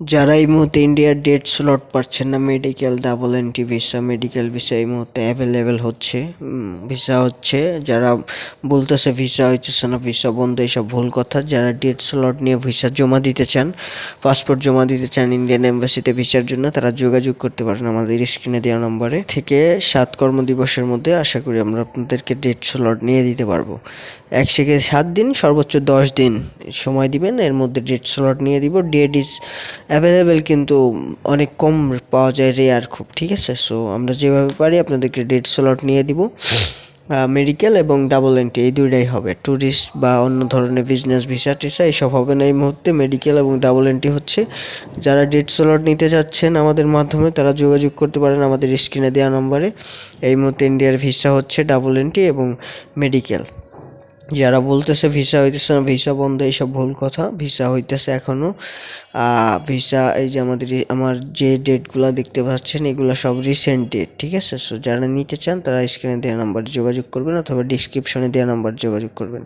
যারা এই মুহূর্তে ইন্ডিয়ার ডেট স্লট পাচ্ছেন না medical double entry visa medical visa এই মুহূর্তে অ্যাভেলেবেল হচ্ছে। ভিসা হচ্ছে, যারা বলতেছে ভিসা হইতেছে না ভিসা বন্ধ, এইসব ভুল কথা। যারা ডেট স্লট নিয়ে ভিসা জমা দিতে চান পাসপোর্ট জমা দিতে চান ইন্ডিয়ান এম্বাসিতে ভিসার জন্য, তারা যোগাযোগ করতে পারেন আমাদের স্ক্রিনে দেওয়া নম্বরে। থেকে সাত কর্মদিবসের মধ্যে আশা করি আমরা আপনাদেরকে ডেট স্লট নিয়ে দিতে পারব। এক থেকে সাত দিন, সর্বোচ্চ দশ দিন সময় দিবেন, এর মধ্যে ডেট স্লট নিয়ে দিব। ডেট ইজ অ্যাভেলেবেল কিন্তু অনেক কম পাওয়া যায় রেয়ার খুব, ঠিক আছে? সো আমরা যেভাবে পারি আপনাদেরকে ডেট স্লট নিয়ে দিব। মেডিকেল এবং ডাবল এন্ট্রি এই দুইটাই হবে। ট্যুরিস্ট বা অন্য ধরনের বিজনেস ভিসা টিসা এইসব হবে না এই মুহূর্তে। মেডিকেল এবং ডাবল এন্ট্রি হচ্ছে। যারা ডেট স্লট নিতে যাচ্ছেন আমাদের মাধ্যমে, তারা যোগাযোগ করতে পারেন আমাদের স্ক্রিনে দেওয়া নম্বরে। এই মুহূর্তে ইন্ডিয়ার ভিসা হচ্ছে ডাবল এন্ট্রি এবং মেডিকেল যারা বলতেছে ভিসা হইতেছে না, ভিসা বন্ধ, এইসব ভুল কথা। ভিসা হইতেছে এখনও ভিসা এই যে আমাদের আমার যে ডেটগুলো দেখতে পাচ্ছেন, এগুলো সব রিসেন্ট ডেট ঠিক আছে? সো যারা নিতে চান, তারা স্ক্রিনে দেওয়া নাম্বার যোগাযোগ করবেন অথবা ডিসক্রিপশনে দেওয়া নাম্বার যোগাযোগ করবেন।